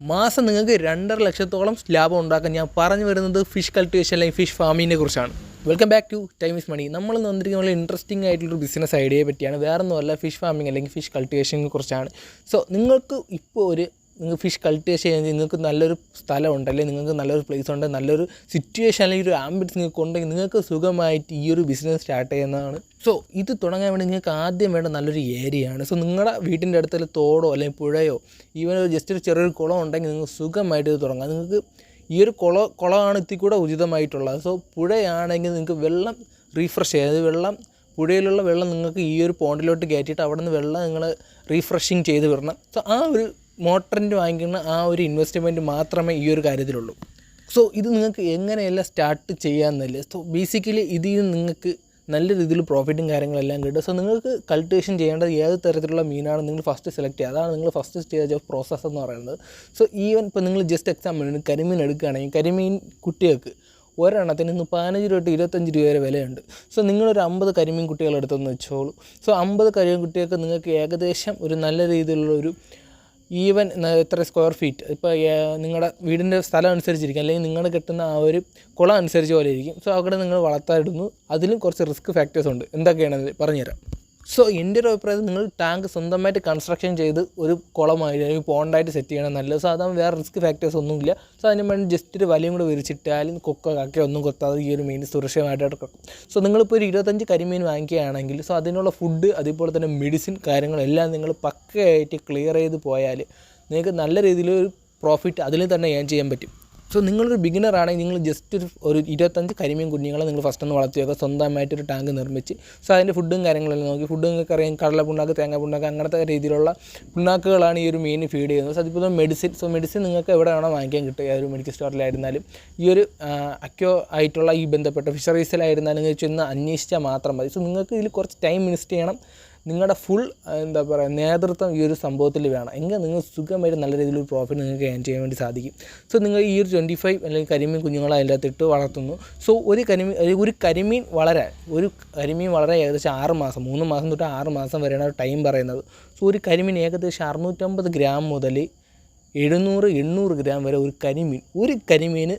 മാസം നിങ്ങൾക്ക് രണ്ടര ലക്ഷത്തോളം ലാഭം ഉണ്ടാക്കാൻ ഞാൻ പറഞ്ഞു വരുന്നത് ഫിഷ് കൾട്ടിവേഷൻ അല്ലെങ്കിൽ ഫിഷ് ഫാമിങ്ങിനെ കുറിച്ചാണ്. Welcome back to time is money നമ്മൾ വന്നിരിക്കുന്ന വളരെ ഇൻട്രസ്റ്റിംഗ് ആയിട്ടുള്ളൊരു ബിസിനസ് ഐഡിയയെ പറ്റിയാണ്. വേറെ ഒന്നുമല്ല ഫിഷ് ഫാമിംഗ് അല്ലെങ്കിൽ ഫിഷ് കൾട്ടിവേഷനെ കുറിച്ചാണ്. സോ നിങ്ങൾക്ക് ഇപ്പോൾ ഒരു നിങ്ങൾ ഫിഷ് കൾട്ടിവേഷൻ ചെയ്യാൻ നിങ്ങൾക്ക് നല്ലൊരു സ്ഥലമുണ്ട് അല്ലെങ്കിൽ നിങ്ങൾക്ക് നല്ലൊരു പ്ലേസ് ഉണ്ട് നല്ലൊരു സിറ്റുവേഷൻ അല്ലെങ്കിൽ ഒരു ആംബിയൻസ് നിങ്ങൾക്ക് ഉണ്ടെങ്കിൽ നിങ്ങൾക്ക് സുഖമായിട്ട് ഈ ഒരു ബിസിനസ് സ്റ്റാർട്ട് ചെയ്യുന്നതാണ്. സോ ഇത് തുടങ്ങാൻ വേണ്ടി നിങ്ങൾക്ക് ആദ്യം വേണ്ട നല്ലൊരു ഏരിയയാണ് സോ നിങ്ങളുടെ വീട്ടിന്റെ അടുത്തുള്ള തോടോ അല്ലെങ്കിൽ പുഴയോ ഈവൻ ജസ്റ്റ് ഒരു ചെറിയൊരു കുളം ഉണ്ടെങ്കിൽ നിങ്ങൾക്ക് സുഖമായിട്ട് ഇത് തുടങ്ങാം. നിങ്ങൾക്ക് ഈ ഒരു കുള കുളമാണ് ഇത്തിരി കൂടെ ഉചിതമായിട്ടുള്ളത്. സോ പുഴയാണെങ്കിൽ നിങ്ങൾക്ക് വെള്ളം റീഫ്രഷ് ചെയ്യാം. വെള്ളം പുഴയിലുള്ള വെള്ളം നിങ്ങൾക്ക് ഈ ഒരു പോണ്ടിലോട്ട് കയറ്റിയിട്ട് അവിടെ നിന്ന് വെള്ളം നിങ്ങൾ റീഫ്രഷിങ് ചെയ്ത് വിടണം സോ ആ ഒരു മോട്ടറിന്റെ വാങ്ങിക്കുന്ന ആ ഒരു ഇൻവെസ്റ്റ്മെന്റ് മാത്രമേ ഈ ഒരു കാര്യത്തിലുള്ളൂ. സോ ഇത് നിങ്ങൾക്ക് എങ്ങനെയല്ല സ്റ്റാർട്ട് ചെയ്യാമെന്നല്ലേ സോ ബേസിക്കലി ഇതിൽ നിങ്ങൾക്ക് നല്ല രീതിയിൽ പ്രോഫിറ്റും കാര്യങ്ങളെല്ലാം കിട്ടും. സോ നിങ്ങൾക്ക് കൾട്ടിവേഷൻ ചെയ്യേണ്ടത് ഏത് തരത്തിലുള്ള മീനാണ് നിങ്ങൾ ഫസ്റ്റ് സെലക്ട് ചെയ്യുക? അതാണ് നിങ്ങൾ ഫസ്റ്റ് സ്റ്റേജ് ഓഫ് പ്രോസസ്സ് എന്ന് പറയുന്നത്. സോ ഈവൻ ഇപ്പോൾ നിങ്ങൾ ജസ്റ്റ് എക്സാമ്പിളിന് കരിമീൻ എടുക്കുകയാണെങ്കിൽ കരിമീൻ കുട്ടികൾക്ക് ഒരെണ്ണത്തിന് ഇന്ന് പതിനഞ്ച് രൂപ തൊട്ട് ഇരുപത്തഞ്ച് രൂപ വരെ വിലയുണ്ട്. സോ നിങ്ങളൊരു അമ്പത് കരിമീൻ കുട്ടികൾ എടുത്തെന്ന് വെച്ചോളൂ. സോ അമ്പത് കരിമീൻ കുട്ടികൾക്ക് നിങ്ങൾക്ക് ഏകദേശം ഒരു നല്ല രീതിയിലുള്ള ഒരു ഈവൻ എത്ര സ്ക്വയർ ഫീറ്റ് ഇപ്പോൾ നിങ്ങളുടെ വീടിന്റെ സ്ഥലം അനുസരിച്ചിരിക്കും. അല്ലെങ്കിൽ നിങ്ങൾ കിട്ടുന്ന ആ ഒരു കുളം അനുസരിച്ച് പോലെ ഇരിക്കും. സോ അവിടെ നിങ്ങൾ വളർത്താനിടുന്നു അതിലും കുറച്ച് റിസ്ക് ഫാക്ടേഴ്സ് ഉണ്ട്. എന്തൊക്കെയാണെന്ന് പറഞ്ഞുതരാം. സോ എന്റെ ഒരു അഭിപ്രായത്തിൽ നിങ്ങൾ ടാങ്ക് സ്വന്തമായിട്ട് കൺസ്ട്രക്ഷൻ ചെയ്ത് ഒരു കുളമായി അല്ലെങ്കിൽ പോണ്ടായിട്ട് സെറ്റ് ചെയ്യണം നല്ലത്. സോ അതാകുമ്പോൾ വേറെ റിസ്ക് ഫാക്ടേഴ്സ് ഒന്നുമില്ല. സോ അതിന് വേണ്ടി ജസ്റ്റ് ഒരു വലയും കൂടെ വിരിച്ചിട്ടാലും കൊക്ക കക്ക ഒന്നും കൊത്താതെ ഈ ഒരു മീൻ സുരക്ഷിതമായിട്ട് കിടക്കും. സോ നിങ്ങളിപ്പോൾ ഒരു ഇരുപത്തഞ്ച് കരിമീൻ വാങ്ങിക്കുകയാണെങ്കിൽ സോ അതിനുള്ള ഫുഡ് അതേപോലെ തന്നെ മെഡിസിൻ കാര്യങ്ങളെല്ലാം നിങ്ങൾ പക്കയായിട്ട് ക്ലിയർ ചെയ്ത് പോയാൽ നിങ്ങൾക്ക് നല്ല രീതിയിൽ ഒരു പ്രോഫിറ്റ് അതിൽ തന്നെ ഏൺ ചെയ്യാൻ പറ്റും. സോ നിങ്ങളൊരു ബിഗിനർ ആണെങ്കിൽ നിങ്ങൾ ജസ്റ്റ് ഒരു ഒരു ഇരുപത്തഞ്ച് കരിമീൻ കുഞ്ഞുങ്ങളെ നിങ്ങൾ ഫസ്റ്റ് ഒന്ന് വളർത്തി വെക്കുക. സ്വന്തമായിട്ട് ഒരു ടാങ്ക് നിർമ്മിച്ച്. സോ അതിന്റെ ഫുഡും കാര്യങ്ങളെല്ലാം നോക്കി. ഫുഡ് നിങ്ങൾക്ക് അറിയാം കടല പുണ്ണാക്ക് തേങ്ങ പുണ്ണാക്ക് അങ്ങനത്തെ രീതിയിലുള്ള പുണ്ണാക്കുകളാണ് ഈ ഒരു മീൻ ഫീഡ് ചെയ്യുന്നത്. സോ അതിപ്പോൾ മെഡിസിൻ സോ മെഡിസിൻ നിങ്ങൾക്ക് എവിടെ വേണോ വാങ്ങിക്കാൻ കിട്ടുക ഒരു മെഡിക്കൽ സ്റ്റോറിലായിരുന്നാലും ഈ ഒരു അക്യോ ആയിട്ടുള്ള ഈ ബന്ധപ്പെട്ട ഫിഷറീസിലായിരുന്നാലും ചെന്ന് അന്വേഷിച്ചാൽ മാത്രം മതി. സോ നിങ്ങൾക്ക് ഇതിൽ കുറച്ച് ടൈം ഇൻവെസ്റ്റ് ചെയ്യണം. നിങ്ങളുടെ ഫുൾ എന്താ പറയുക നേതൃത്വം ഈ ഒരു സംഭവത്തിൽ വേണം. എങ്കിൽ നിങ്ങൾ സുഖമായിട്ട് നല്ല രീതിയിൽ ഒരു പ്രോഫിറ്റ് നിങ്ങൾക്ക് ഏൺ ചെയ്യാൻ വേണ്ടി സാധിക്കും. സോ നിങ്ങൾ ഈ ഒരു ട്വന്റി ഫൈവ് അല്ലെങ്കിൽ കരിമീൻ കുഞ്ഞുങ്ങളെ അതിന്റെ അകത്ത് ഇട്ട് വളർത്തുന്നു. സോ ഒരു കരിമീൻ ഒരു കരിമീൻ വളരാൻ ഒരു കരിമീൻ വളരാൻ ഏകദേശം ആറ് മാസം മൂന്ന് മാസം തൊട്ട് ആറ് മാസം വരെയാണ് ടൈം പറയുന്നത്. സോ ഒരു കരിമീൻ ഏകദേശം അറുന്നൂറ്റമ്പത് ഗ്രാം മുതൽ എഴുന്നൂറ് എണ്ണൂറ് ഗ്രാം വരെ ഒരു കരിമീൻ ഒരു കരിമീന്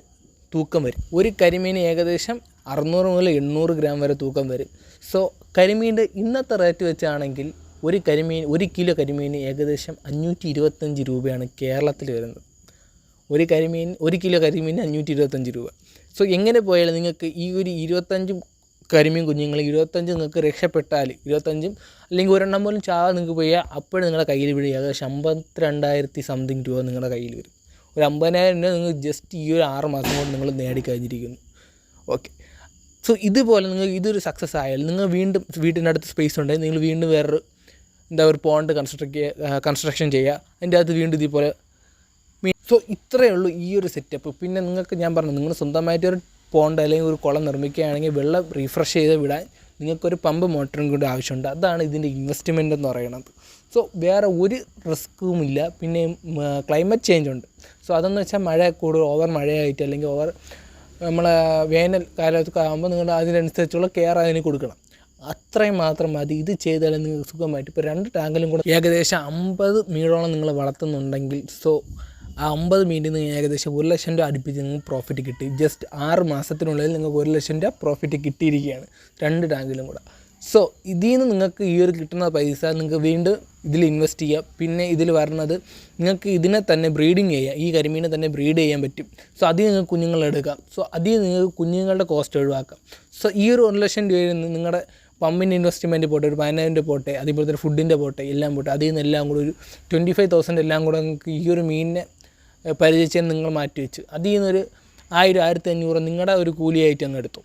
തൂക്കം വരും. ഒരു കരിമീൻ ഏകദേശം അറുന്നൂറ് മുതൽ എണ്ണൂറ് ഗ്രാം വരെ തൂക്കം വരും. സോ കരിമീന്റെ ഇന്നത്തെ റേറ്റ് വെച്ചാണെങ്കിൽ ഒരു കരിമീൻ ഒരു കിലോ കരിമീൻ ഏകദേശം അഞ്ഞൂറ്റി ഇരുപത്തഞ്ച് രൂപയാണ് കേരളത്തിൽ വരുന്നത്. ഒരു കരിമീൻ ഒരു കിലോ കരിമീൻ അഞ്ഞൂറ്റി ഇരുപത്തഞ്ച് രൂപ. സോ എങ്ങനെ പോയാലും നിങ്ങൾക്ക് ഈ ഒരു ഇരുപത്തഞ്ച് കരിമീൻ കുഞ്ഞുങ്ങൾ ഇരുപത്തഞ്ച് നിങ്ങൾക്ക് രക്ഷപ്പെട്ടാൽ ഇരുപത്തഞ്ചും അല്ലെങ്കിൽ ഒരെണ്ണം പോലും ചാവാ നിങ്ങൾക്ക് പോയാൽ അപ്പോഴും നിങ്ങളുടെ കയ്യിൽ വീഴും. ഏകദേശം അമ്പത്തിരണ്ടായിരത്തി സംതിങ് രൂപ നിങ്ങളുടെ കയ്യിൽ വരും. ഒരു അമ്പതിനായിരം രൂപ നിങ്ങൾ ജസ്റ്റ് ഈ ഒരു ആറ് മാസം കൊണ്ട് നിങ്ങൾ നേടിക്കഴിഞ്ഞിരിക്കുന്നു. ഓക്കെ സോ ഇതുപോലെ നിങ്ങൾ ഇതൊരു സക്സസ് ആയാൽ നിങ്ങൾ വീണ്ടും വീട്ടിന്റെ അടുത്ത് സ്പേസ് ഉണ്ടെങ്കിൽ നിങ്ങൾ വീണ്ടും വേറൊരു എന്താ ഒരു പോണ്ട് കൺസ്ട്രക്ട് കൺസ്ട്രക്ഷൻ ചെയ്യുക. അതിന്റെ അകത്ത് വീണ്ടും ഇതുപോലെ സോ ഇത്രയേ ഉള്ളൂ ഈ ഒരു സെറ്റപ്പ് പിന്നെ നിങ്ങൾക്ക് ഞാൻ പറഞ്ഞു നിങ്ങൾ സ്വന്തമായിട്ട് ഒരു പോണ്ട് അല്ലെങ്കിൽ ഒരു കുളം നിർമ്മിക്കുകയാണെങ്കിൽ വെള്ളം റീഫ്രഷ് ചെയ്ത് വിടാൻ നിങ്ങൾക്കൊരു പമ്പ് മോട്ടറും കൂടി ആവശ്യമുണ്ട്. അതാണ് ഇതിന്റെ ഇൻവെസ്റ്റ്മെന്റ് എന്ന് പറയുന്നത്. സോ വേറെ ഒരു റിസ്ക്കും ഇല്ല. പിന്നെ ക്ലൈമറ്റ് ചേഞ്ച് ഉണ്ട്. സോ അതെന്ന് വെച്ചാൽ മഴ കൂടുതൽ ഓവർ മഴയായിട്ട് അല്ലെങ്കിൽ ഓവർ നമ്മളെ വേനൽ കാലത്തൊക്കെ ആകുമ്പോൾ നിങ്ങൾ അതിനനുസരിച്ചുള്ള കെയർ അതിന് കൊടുക്കണം. അത്രയും മാത്രം മതി. ഇത് ചെയ്താലും നിങ്ങൾക്ക് സുഖമായിട്ട്. ഇപ്പോൾ രണ്ട് ടാങ്കിലും കൂടെ ഏകദേശം അമ്പത് മീനോളം നിങ്ങൾ വളർത്തുന്നുണ്ടെങ്കിൽ സോ ആ അമ്പത് മീനിൽ നിന്ന് ഏകദേശം ഒരു ലക്ഷം രൂപ അടുപ്പിച്ച് നിങ്ങൾക്ക് പ്രോഫിറ്റ് കിട്ടി. ജസ്റ്റ് ആറ് മാസത്തിനുള്ളിൽ നിങ്ങൾക്ക് ഒരു ലക്ഷം രൂപ പ്രോഫിറ്റ് കിട്ടിയിരിക്കുകയാണ് രണ്ട് ടാങ്കിലും കൂടെ. സോ ഇതിൽ നിന്ന് നിങ്ങൾക്ക് ഈ ഒരു കിട്ടുന്ന പൈസ നിങ്ങൾക്ക് വീണ്ടും ഇതിൽ ഇൻവെസ്റ്റ് ചെയ്യുക. പിന്നെ ഇതിൽ വരുന്നത് നിങ്ങൾക്ക് ഇതിനെ തന്നെ ബ്രീഡിങ് ചെയ്യാം ഈ കരിമീനെ തന്നെ ബ്രീഡ് ചെയ്യാൻ പറ്റും. സോ അതിൽ നിങ്ങൾക്ക് കുഞ്ഞുങ്ങളെ എടുക്കാം സോ അതിൽ നിങ്ങൾക്ക് കുഞ്ഞുങ്ങളുടെ കോസ്റ്റ് ഒഴിവാക്കാം സോ ഈ ഒരു ഒരു ലക്ഷം രൂപയിൽ നിന്ന് നിങ്ങളുടെ പമ്പിന്റെ ഇൻവെസ്റ്റ്മെന്റ് പോട്ടെ ഒരു പതിനായിരം പോട്ടെ അതേപോലെ തന്നെ ഫുഡിന്റെ പോട്ടെ എല്ലാം പോട്ടെ അതിൽ നിന്ന് എല്ലാം കൂടെ ഒരു ട്വന്റി ഫൈവ് തൗസൻഡ് എല്ലാം കൂടെ നിങ്ങൾക്ക് ഈ ഒരു മീനിനെ പരിചയിച്ചാൽ നിങ്ങൾ മാറ്റി വെച്ച്. അതിൽ നിന്നൊരു ആയിരം ആയിരത്തി അഞ്ഞൂറ് നിങ്ങളുടെ ഒരു കൂലിയായിട്ട് അങ്ങ് എടുത്തു.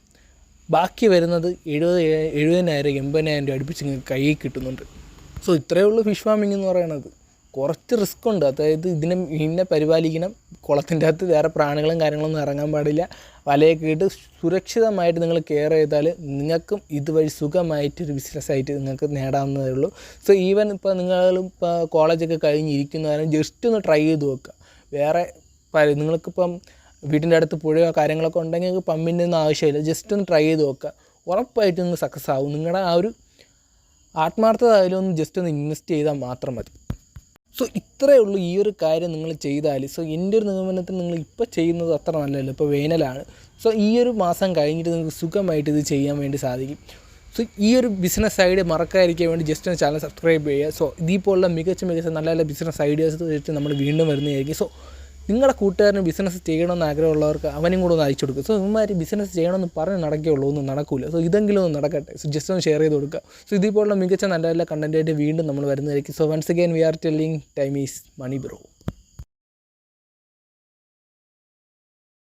ബാക്കി വരുന്നത് എഴുപത് എഴുപതിനായിരം എൺപതിനായിരം രൂപ അടുപ്പിച്ച് നിങ്ങൾക്ക് കയ്യിൽ കിട്ടുന്നുണ്ട്. സോ ഇത്രയേ ഉള്ളൂ ഫിഷ് ഫാമിംഗ് എന്ന് പറയുന്നത് കുറച്ച് റിസ്ക് ഉണ്ട്. അതായത് ഇതിനെ മീനിനെ പരിപാലിക്കണം. കുളത്തിന്റെ അകത്ത് വേറെ പ്രാണികളും കാര്യങ്ങളൊന്നും ഇറങ്ങാൻ പാടില്ല. വലയൊക്കെ ഇട്ട് സുരക്ഷിതമായിട്ട് നിങ്ങൾ കെയർ ചെയ്താൽ നിങ്ങൾക്കും ഇതുവഴി സുഖമായിട്ടൊരു ബിസിനസ്സായിട്ട് നിങ്ങൾക്ക് നേടാവുന്നതേ ഉള്ളൂ. സോ ഈവൻ ഇപ്പോൾ നിങ്ങൾ ഇപ്പോൾ കോളേജൊക്കെ കഴിഞ്ഞിരിക്കുന്നവരും ജസ്റ്റ് ഒന്ന് ട്രൈ ചെയ്ത് നോക്കുക. വേറെ നിങ്ങൾക്കിപ്പം വീട്ടിന്റെ അടുത്ത് പുഴയോ കാര്യങ്ങളൊക്കെ ഉണ്ടെങ്കിൽ പമ്പിന്റെ ഒന്നും ആവശ്യമില്ല. ജസ്റ്റ് ഒന്ന് ട്രൈ ചെയ്ത് നോക്കുക. ഉറപ്പായിട്ടും നിങ്ങൾ സക്സസ് ആവും. നിങ്ങളുടെ ആ ഒരു ആത്മാർത്ഥത അതിലൊന്ന് ജസ്റ്റ് ഒന്ന് ഇൻവെസ്റ്റ് ചെയ്താൽ മാത്രം മതി. സോ ഇത്രയേ ഉള്ളൂ ഈ ഒരു കാര്യം നിങ്ങൾ ചെയ്താൽ സോ എന്റെ ഒരു നിഗമനത്തിൽ നിങ്ങൾ ഇപ്പോൾ ചെയ്യുന്നത് അത്ര നല്ലതല്ല. ഇപ്പോൾ വേനലാണ്. സോ ഈ ഒരു മാസം കഴിഞ്ഞിട്ട് നിങ്ങൾക്ക് സുഖമായിട്ട് ഇത് ചെയ്യാൻ വേണ്ടി സാധിക്കും. സോ ഈ ഒരു ബിസിനസ് ഐഡിയ മറക്കാതിരിക്കാൻ വേണ്ടി ജസ്റ്റ് ഒന്ന് ചാനൽ സബ്സ്ക്രൈബ് ചെയ്യുക. സോ ഇതേപോലുള്ള മികച്ച മികച്ച നല്ല നല്ല ബിസിനസ് ഐഡിയാസ് വെച്ചിട്ട് നമ്മൾ വീണ്ടും വരുന്നതായിരിക്കും. സോ നിങ്ങളുടെ കൂട്ടുകാരന് ബിസിനസ് ചെയ്യണമെന്ന് ആഗ്രഹമുള്ളവർക്ക് അവനും കൂടെ ഒന്ന് അയച്ചു കൊടുക്കുക സോ ഇവന്മാർ ബിസിനസ് ചെയ്യണമെന്ന് പറഞ്ഞ് നടക്കുകയുള്ളൂ ഒന്നും നടക്കില്ല സോ ഇതെങ്കിലും ഒന്ന് നടക്കട്ടെ. സോ ജസ്റ്റ് ഒന്ന് ഷെയർ ചെയ്ത് കൊടുക്കുക സോ ഇതുപോലുള്ള മികച്ച നല്ല നല്ല കണ്ടന്റായിട്ട് വീണ്ടും നമ്മൾ വരുന്നതായിരിക്കും. So once again we are telling time is money bro